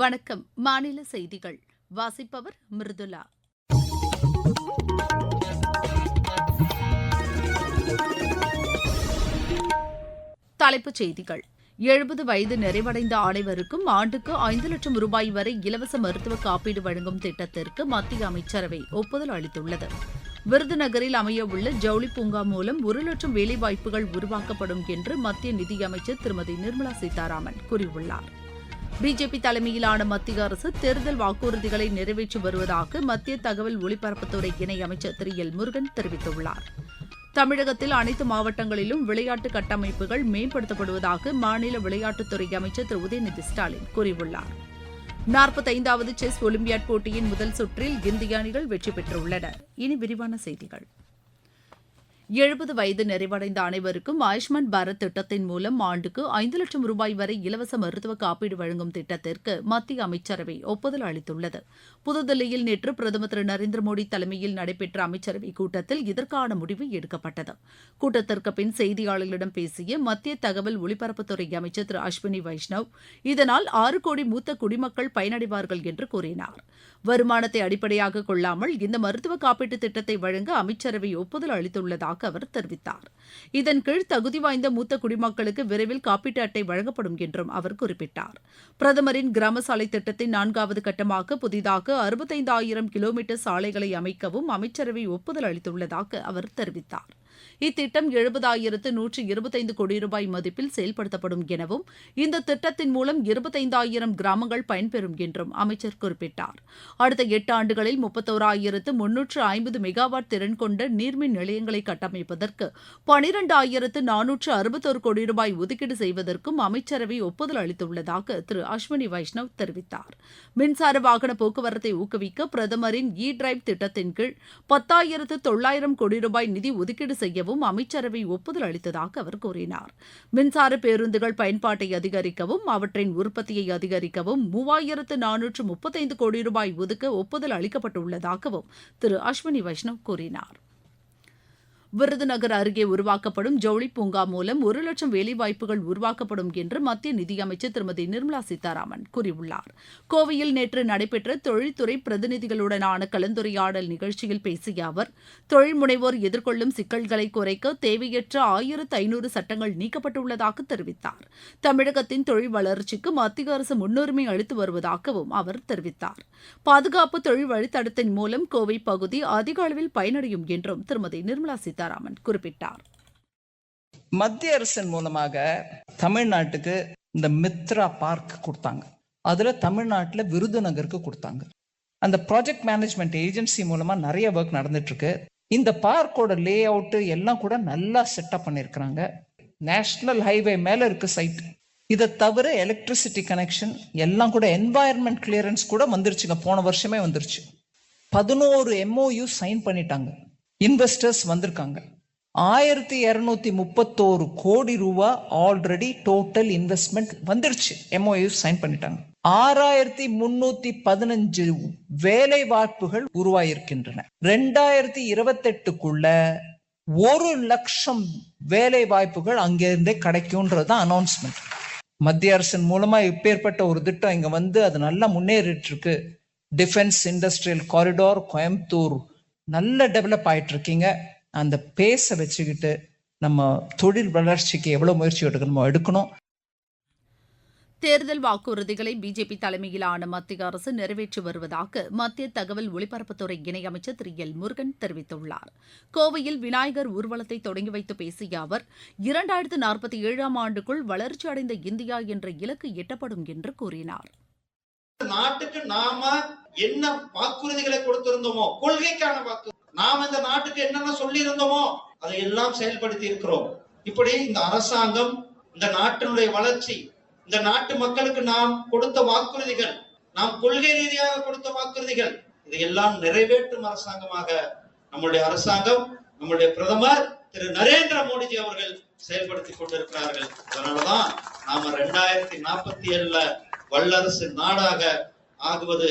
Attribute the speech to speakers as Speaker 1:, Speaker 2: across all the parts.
Speaker 1: வணக்கம் மாநில செய்திகள் வாசிப்பவர் மிருதுலா தலைப்புச் செய்திகள் எழுபது வயது நிறைவடைந்த அனைவருக்கும் ஆண்டுக்கு ஐந்து லட்சம் ரூபாய் வரை இலவச மருத்துவ காப்பீடு வழங்கும் திட்டத்திற்கு மத்திய அமைச்சரவை ஒப்புதல் அளித்துள்ளது விருதுநகரில் அமையவுள்ள ஜவுளி பூங்கா மூலம் ஒரு லட்சம் வேலைவாய்ப்புகள் உருவாக்கப்படும் என்று மத்திய நிதியமைச்சர் திருமதி நிர்மலா சீதாராமன் கூறியுள்ளாா் பிஜேபி தலைமையிலான மத்திய அரசு தேர்தல் வாக்குறுதிகளை நிறைவேற்றி வருவதாக மத்திய தகவல் ஒலிபரப்புத்துறை இணையமைச்சர் திரு எல் முருகன் தெரிவித்துள்ளார் தமிழகத்தில் அனைத்து மாவட்டங்களிலும் விளையாட்டு கட்டமைப்புகள் மேம்படுத்தப்படுவதாக மாநில விளையாட்டுத்துறை அமைச்சர் திரு உதயநிதி ஸ்டாலின் கூறியுள்ளார் நாற்பத்தைந்தாவது செஸ் ஒலிம்பியாட் போட்டியின் முதல் சுற்றில் இந்திய அணிகள் வெற்றி பெற்றுள்ளன இனி விரிவான செய்திகள் எழுபது வயது நிறைவடைந்த அனைவருக்கும் ஆயுஷ்மான் பாரத் திட்டத்தின் மூலம் ஆண்டுக்கு ஐந்து லட்சம் ரூபாய் வரை இலவச மருத்துவ காப்பீடு வழங்கும் திட்டத்திற்கு மத்திய அமைச்சரவை ஒப்புதல் அளித்துள்ளது புதுதில்லியில் நேற்று பிரதமர் திரு நரேந்திர மோடி தலைமையில் நடைபெற்ற அமைச்சரவை கூட்டத்தில் இதற்கான முடிவு எடுக்கப்பட்டது கூட்டத்திற்கு பின் செய்தியாளர்களிடம் பேசிய மத்திய தகவல் ஒலிபரப்புத்துறை அமைச்சர் திரு அஸ்வினி வைஷ்ணவ் இதனால் ஆறு கோடி மூத்த குடிமக்கள் பயனடைவார்கள் என்று கூறினார் வருமானத்தை அடிப்படையாக கொள்ளாமல் இந்த மருத்துவ காப்பீட்டு திட்டத்தை வழங்க அமைச்சரவை ஒப்புதல் அளித்துள்ளதாக வருவதாக அவர் தெரிவித்தார் இதன் கீழ் தகுதி வாய்ந்த மூத்த குடிமக்களுக்கு விரைவில் காப்பீட்டு அட்டை வழங்கப்படும் என்றும் அவர் குறிப்பிட்டார் பிரதமரின் கிராம சாலை திட்டத்தின் நான்காவது கட்டமாக புதிதாக அறுபத்தைந்தாயிரம் கிலோமீட்டர் சாலைகளை அமைக்கவும் அமைச்சரவை ஒப்புதல் அளித்துள்ளதாக அவர் தெரிவித்தார் இத்திட்டம் எழுபதாயிரத்து நூற்று இருபத்தைந்து கோடி ரூபாய் மதிப்பில் செயல்படுத்தப்படும் எனவும் இந்த திட்டத்தின் மூலம் இருபத்தைந்தாயிரம் கிராமங்கள் பயன்பெறும் என்றும் அமைச்சர் குறிப்பிட்டார் அடுத்த எட்டு ஆண்டுகளில் முப்பத்தோராயிரத்து முன்னூற்று ஐம்பது மெகாவாட் திறன் கொண்ட நீர்மின் நிலையங்களை கட்டமைப்பதற்கு பனிரெண்டாயிரத்து நானூற்று அறுபத்தோரு கோடி ரூபாய் ஒதுக்கீடு செய்வதற்கும் அமைச்சரவை ஒப்புதல் அளித்துள்ளதாக திரு அஸ்வினி வைஷ்ணவ் தெரிவித்தார் மின்சார வாகன போக்குவரத்தை ஊக்குவிக்க பிரதமரின் இ டிரைவ் திட்டத்தின் கீழ் பத்தாயிரத்து தொள்ளாயிரம் கோடி ரூபாய் நிதி ஒதுக்கீடு செய்ய செய்யவும் அமைச்சரவை ஒப்புதல் அளித்ததாக அவர் கூறினார் மின்சார பேருந்துகள் பயன்பாட்டை அதிகரிக்கவும் அவற்றின் உற்பத்தியை அதிகரிக்கவும் மூவாயிரத்து நானூற்று முப்பத்தைந்து கோடி ரூபாய் ஒதுக்க ஒப்புதல் அளிக்கப்பட்டுள்ளதாகவும் திரு அஸ்வினி வைஷ்ணவ் கூறினாா் விருதுநகர் அருகே உருவாக்கப்படும் ஜவுளி பூங்கா மூலம் ஒரு லட்சம் வேலைவாய்ப்புகள் உருவாக்கப்படும் என்று மத்திய நிதியமைச்சர் திருமதி நிர்மலா சீதாராமன் கூறியுள்ளார் கோவையில் நேற்று நடைபெற்ற தொழில்துறை பிரதிநிதிகளுடனான கலந்துரையாடல் நிகழ்ச்சியில் பேசிய அவர் தொழில் முனைவோர் எதிர்கொள்ளும் சிக்கல்களை குறைக்க தேவையற்ற ஆயிரத்து ஐநூறு சட்டங்கள் நீக்கப்பட்டுள்ளதாக தெரிவித்தார் தமிழகத்தின் தொழில் வளர்ச்சிக்கு மத்திய அரசு முன்னுரிமை அளித்து வருவதாகவும் அவர் தெரிவித்தார் பாதுகாப்பு தொழில் வழித்தடத்தின் மூலம் கோவை பகுதி அதிக அளவில் பயனடையும் என்றும் திருமதி நிர்மலா சீதாராமன் சீதாராமன் குறிப்பிட்டார்
Speaker 2: மத்திய அரசின் மூலமாக தமிழ்நாட்டுக்கு இந்த மித்ரா பார்க் கொடுத்தாங்க அதுல தமிழ்நாட்டில் விருதுநகருக்கு கொடுத்தாங்க அந்த ப்ராஜெக்ட் மேனேஜ்மெண்ட் ஏஜென்சி மூலமா நிறைய ஒர்க் நடந்துட்டு இருக்கு இந்த பார்க்கோட லே அவுட்டு எல்லாம் கூட நல்லா செட்டப் பண்ணியிருக்கிறாங்க நேஷனல் ஹைவே மேல இருக்கு சைட் இதை தவிர எலக்ட்ரிசிட்டி கனெக்ஷன் எல்லாம் கூட என்வாயர்மெண்ட் கிளியரன்ஸ் கூட வந்துருச்சுங்க போன வருஷமே வந்துருச்சு பதினோரு எம்ஓயு சைன் பண்ணிட்டாங்க இன்வெஸ்டர்ஸ் வந்திருக்காங்க ஆயிரத்தி இரநூத்தி முப்பத்தோரு கோடி ரூபா ஆல்ரெடி டோட்டல் இன்வெஸ்ட்மெண்ட் வந்துருச்சு எம்ஓயு சைன் பண்ணிட்டாங்க ஆறாயிரத்தி முன்னூத்தி பதினஞ்சு வேலை வாய்ப்புகள் உருவாயிருக்கின்றன ரெண்டாயிரத்தி இருபத்தெட்டுக்குள்ள ஒரு லட்சம் வேலை வாய்ப்புகள் அங்கிருந்தே கிடைக்கும்ன்றது அனௌன்ஸ்மெண்ட் மத்திய அரசின் மூலமா இப்பேற்பட்ட ஒரு திட்டம் இங்க வந்து அது நல்லா முன்னேறிட்டு இருக்கு டிஃபென்ஸ் இண்டஸ்ட்ரியல் காரிடோர் கோயம்புத்தூர் நல்ல டெவலப் ஆயிட்டு இருக்கீங்க அந்த பேச வச்சுக்கிட்டு நம்ம தொழில் வளர்ச்சிக்கு எவ்வளவு முயற்சி எடுக்கணுமோ எடுக்கணும்
Speaker 1: தேர்தல் வாக்குறுதிகளை பிஜேபி தலைமையிலான மத்திய அரசு நிறைவேற்றி வருவதாக மத்திய தகவல் ஒலிபரப்புத்துறை இணையமைச்சர் திரு எல் முருகன் தெரிவித்துள்ளார் கோவையில் விநாயகர் ஊர்வலத்தை தொடங்கி வைத்து பேசிய அவர் இரண்டாயிரத்து நாற்பத்தி ஏழாம் ஆண்டுக்குள் வளர்ச்சியடைந்த இந்தியா என்ற இலக்கு எட்டப்படும் என்று கூறினார்
Speaker 3: நாட்டுக்கு நாம என்ன வாக்குறுதிகளை கொடுத்திருந்தோமோ கொள்கைக்கான வாக்கு நாம் இந்த நாட்டுக்கு என்னென்ன சொல்லி இருந்தோமோ அதை எல்லாம் செயல்படுத்தி இருக்கிறோம் இப்படி இந்த அரசாங்கம் இந்த நாட்டினுடைய வளர்ச்சி இந்த நாட்டு மக்களுக்கு நாம் கொடுத்த வாக்குறுதிகள் நாம் கொள்கை ரீதியாக கொடுத்த வாக்குறுதிகள் இதையெல்லாம் நிறைவேற்றும் அரசாங்கமாக நம்முடைய அரசாங்கம் நம்முடைய பிரதமர் திரு நரேந்திர மோடிஜி அவர்கள் செயல்படுத்தி கொண்டிருக்கிறார்கள் அதனாலதான் நாம ரெண்டாயிரத்தி நாற்பத்தி ஏழுல வல்லரசு நாடாக ஆகுவது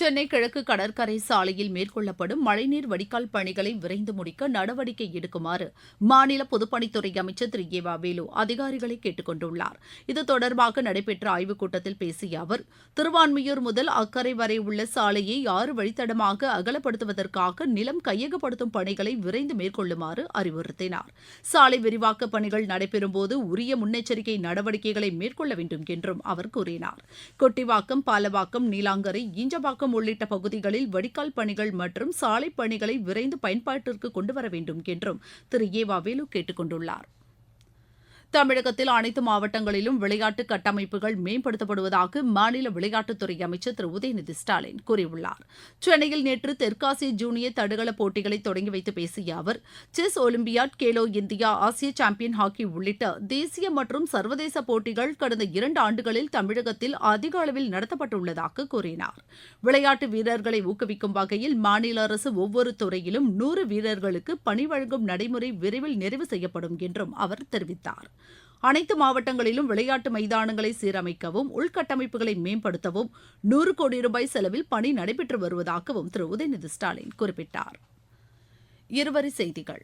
Speaker 1: சென்னை கிழக்கு கடற்கரை சாலையில் மேற்கொள்ளப்படும் மழைநீர் வடிகால் பணிகளை விரைந்து முடிக்க நடவடிக்கை எடுக்குமாறு மாநில பொதுப்பணித்துறை அமைச்சர் திரு ஏ வேலு அதிகாரிகளை கேட்டுக் கொண்டுள்ளார் இது தொடர்பாக நடைபெற்ற ஆய்வுக் கூட்டத்தில் பேசிய அவர் திருவான்மியூர் முதல் அக்கறை வரை உள்ள சாலையை ஆறு வழித்தடமாக அகலப்படுத்துவதற்காக நிலம் கையகப்படுத்தும் பணிகளை விரைந்து மேற்கொள்ளுமாறு அறிவுறுத்தினார் சாலை விரிவாக்க பணிகள் நடைபெறும்போது உரிய முன்னெச்சரிக்கை நடவடிக்கைகளை மேற்கொள்ள வேண்டும் என்றும் அவர் கூறினார் கொட்டிவாக்கம் பாலவாக்கம் நீலாங்கரை ஈஞ்சவாக்கம் தமிழகம் உள்ளிட்ட பகுதிகளில் வடிகால் பணிகள் மற்றும் சாலை பணிகளை விரைந்து பயன்பாட்டிற்கு கொண்டுவர வேண்டும் என்றும் திரு ஏ வ வேலு கேட்டுக் கொண்டுள்ளாா் தமிழகத்தில் அனைத்து மாவட்டங்களிலும் விளையாட்டு கட்டமைப்புகள் மேம்படுத்தப்படுவதாக மாநில விளையாட்டுத்துறை அமைச்சர் திரு உதயநிதி ஸ்டாலின் கூறியுள்ளார் சென்னையில் நேற்று தெற்காசிய ஜூனியர் தடகள போட்டிகளை தொடங்கி வைத்து பேசிய அவர் செஸ் ஒலிம்பியாட் கேலோ இந்தியா ஆசிய சாம்பியன் ஹாக்கி உள்ளிட்ட தேசிய மற்றும் சர்வதேச போட்டிகள் கடந்த இரண்டு ஆண்டுகளில் தமிழகத்தில் அதிக அளவில் நடத்தப்பட்டுள்ளதாக கூறினார் விளையாட்டு வீரர்களை ஊக்குவிக்கும் வகையில் மாநில அரசு ஒவ்வொரு துறையிலும் நூறு வீரர்களுக்கு பணி வழங்கும் நடைமுறை விரைவில் நிறைவு செய்யப்படும் என்றும் அவர் தெரிவித்தார் அனைத்து மாவட்டங்களிலும் விளையாட்டு மைதானங்களை சீரமைக்கவும் உள்கட்டமைப்புகளை மேம்படுத்தவும் நூறு கோடி ரூபாய் செலவில் பணி நடைபெற்று வருவதாகவும் திரு உதயநிதி ஸ்டாலின் குறிப்பிட்டார் இருவரி செய்திகள்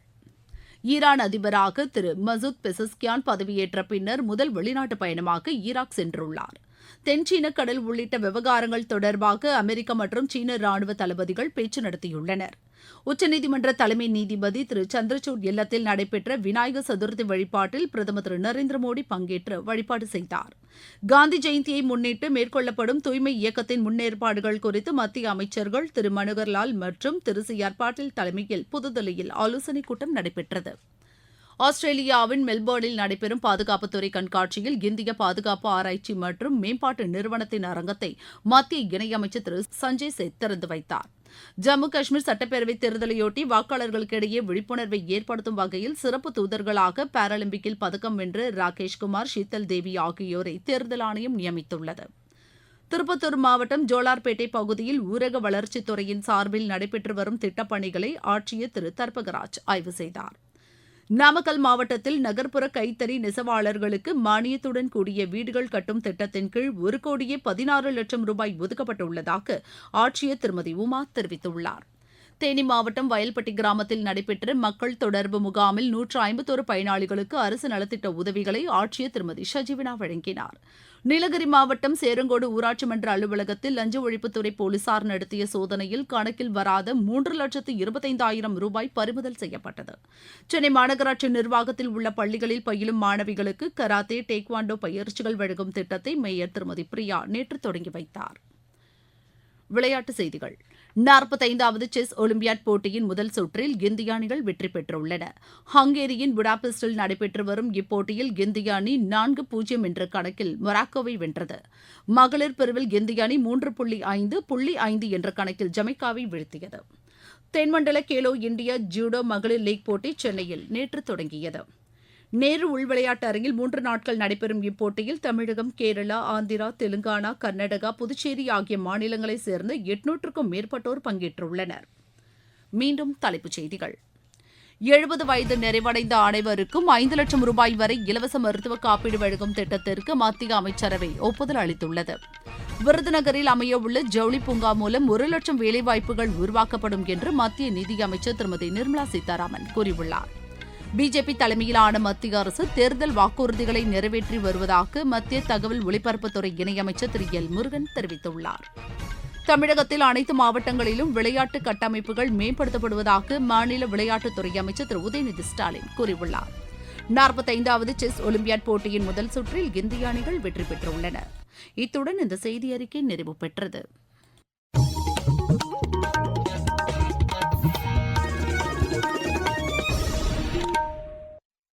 Speaker 1: ஈரான் அதிபராக திரு மசூத் பெசஸ்கியான் பதவியேற்ற பின்னர் முதல் வெளிநாட்டு பயணமாக ஈராக் சென்றுள்ளார் தென்சீன கடல் உள்ளிட்ட விவகாரங்கள் தொடர்பாக அமெரிக்க மற்றும் சீன ராணுவ தளபதிகள் பேச்சு நடத்தியுள்ளனர் உச்சநீதிமன்ற தலைமை நீதிபதி திரு சந்திரசூட் இல்லத்தில் நடைபெற்ற விநாயகர் சதுர்த்தி வழிபாட்டில் பிரதமர் திரு நரேந்திர மோடி பங்கேற்று வழிபாடு செய்தார் காந்தி ஜெயந்தியை முன்னிட்டு மேற்கொள்ளப்படும் தூய்மை இயக்கத்தின் முன்னேற்பாடுகள் குறித்து மத்திய அமைச்சர்கள் திரு மனோகர்லால் மற்றும் திரு சி ஆர் பாட்டீல் தலைமையில் புதுதில்லியில் ஆலோசனைக் கூட்டம் நடைபெற்றது ஆஸ்திரேலியாவின் மெல்போர்னில் நடைபெறும் பாதுகாப்புத்துறை கண்காட்சியில் இந்திய பாதுகாப்பு ஆராய்ச்சி மற்றும் மேம்பாட்டு நிறுவனத்தின் அரங்கத்தை மத்திய இணையமைச்சர் திரு சஞ்சய் சேத் திறந்து வைத்தார் ஜம்மு காஷ்மீர் சட்டப்பேரவை தேர்தலையொட்டி வாக்காளர்களுக்கிடையே விழிப்புணர்வை ஏற்படுத்தும் வகையில் சிறப்பு தூதர்களாக பாராலிம்பிக்கில் பதக்கம் வென்ற ராகேஷ்குமார் ஷீத்தல் தேவி ஆகியோரை தேர்தல் ஆணையம் நியமித்துள்ளது திருப்பத்தூர் மாவட்டம் ஜோலார்பேட்டை பகுதியில் ஊரக வளர்ச்சித்துறையின் சார்பில் நடைபெற்று வரும் திட்டப்பணிகளை ஆட்சியர் திரு தர்பகராஜ் ஆய்வு செய்தாா் நாமக்கல் மாவட்டத்தில் நகர்ப்புற கைத்தறி நெசவாளர்களுக்கு மானியத்துடன் கூடிய வீடுகள் கட்டும் திட்டத்தின் கீழ் ஒரு கோடியே பதினாறு லட்சம் ரூபாய் ஒதுக்கப்பட்டுள்ளதாக ஆட்சியர் திருமதி உமா தெரிவித்துள்ளாா் தேனி மாவட்டம் வயல்பட்டி கிராமத்தில் நடைபெற்ற மக்கள் தொடர்பு முகாமில் நூற்று ஐம்பத்தோரு பயனாளிகளுக்கு அரசு நலத்திட்ட உதவிகளை ஆட்சியர் திருமதி ஷஜிவினா வழங்கினார் நீலகிரி மாவட்டம் சேரங்கோடு ஊராட்சி மன்ற அலுவலகத்தில் லஞ்ச ஒழிப்புத்துறை போலீசார் நடத்திய சோதனையில் கணக்கில் வராத மூன்று லட்சத்து இருபத்தைந்தாயிரம் ரூபாய் பறிமுதல் செய்யப்பட்டது சென்னை மாநகராட்சி நிர்வாகத்தில் உள்ள பள்ளிகளில் பயிலும் மாணவிகளுக்கு கராத்தே டேக்வாண்டோ பயிற்சிகள் வழங்கும் திட்டத்தை மேயர் திருமதி பிரியா நேற்று தொடங்கி வைத்தார் விளையாட்டுச் செய்திகள் நாற்பத்தைந்தாவது செஸ் ஒலிம்பியாட் போட்டியின் முதல் சுற்றில் இந்திய அணிகள் வெற்றி பெற்றுள்ளன ஹங்கேரியின் புடாபெஸ்டில் நடைபெற்று வரும் இப்போட்டியில் இந்திய அணி நான்கு பூஜ்ஜியம் என்ற கணக்கில் மொராக்கோவை வென்றது மகளிர் பிரிவில் இந்திய அணி மூன்று புள்ளி ஐந்து புள்ளி ஐந்து என்ற கணக்கில் ஜமைக்காவை வீழ்த்தியது தென்மண்டல கேலோ இந்தியா ஜூடோ மகளிர் லீக் போட்டி சென்னையில் நேற்று தொடங்கியது நேரு உள்விளையாட்டு அரங்கில் மூன்று நாட்கள் நடைபெறும் இப்போட்டியில் தமிழகம் கேரளா ஆந்திரா தெலுங்கானா கர்நாடகா புதுச்சேரி ஆகிய மாநிலங்களைச் சேர்ந்த எட்நூற்றுக்கும் மேற்பட்டோர் பங்கேற்றுள்ளனர் மீண்டும் தலைப்புச் செய்திகள் எழுபது வயது நிறைவடைந்த அனைவருக்கும் ஐந்து லட்சம் ரூபாய் வரை இலவச மருத்துவ காப்பீடு வழங்கும் திட்டத்திற்கு மத்திய அமைச்சரவை ஒப்புதல் அளித்துள்ளது விருதுநகரில் அமையவுள்ள ஜவுளி பூங்கா மூலம் ஒரு லட்சம் வேலைவாய்ப்புகள் உருவாக்கப்படும் என்று மத்திய நிதியமைச்சர் திருமதி நிர்மலா சீதாராமன் கூறியுள்ளாா் பிஜேபி தலைமையிலான மத்திய அரசு தேர்தல் வாக்குறுதிகளை நிறைவேற்றி வருவதாக மத்திய தகவல் ஒலிபரப்புத்துறை இணையமைச்சர் திரு எல் முருகன் தெரிவித்துள்ளார் தமிழகத்தில் அனைத்து மாவட்டங்களிலும் விளையாட்டு கட்டமைப்புகள் மேம்படுத்தப்படுவதாக மாநில விளையாட்டுத்துறை அமைச்சர் திரு உதயநிதி ஸ்டாலின் கூறியுள்ளார் நாற்பத்தைந்தாவது செஸ் ஒலிம்பியாட் போட்டியின் முதல் சுற்றில் இந்திய அணிகள் வெற்றி பெற்றுள்ளன இத்துடன் இந்த செய்தி அறிக்கை நிறைவு பெற்றது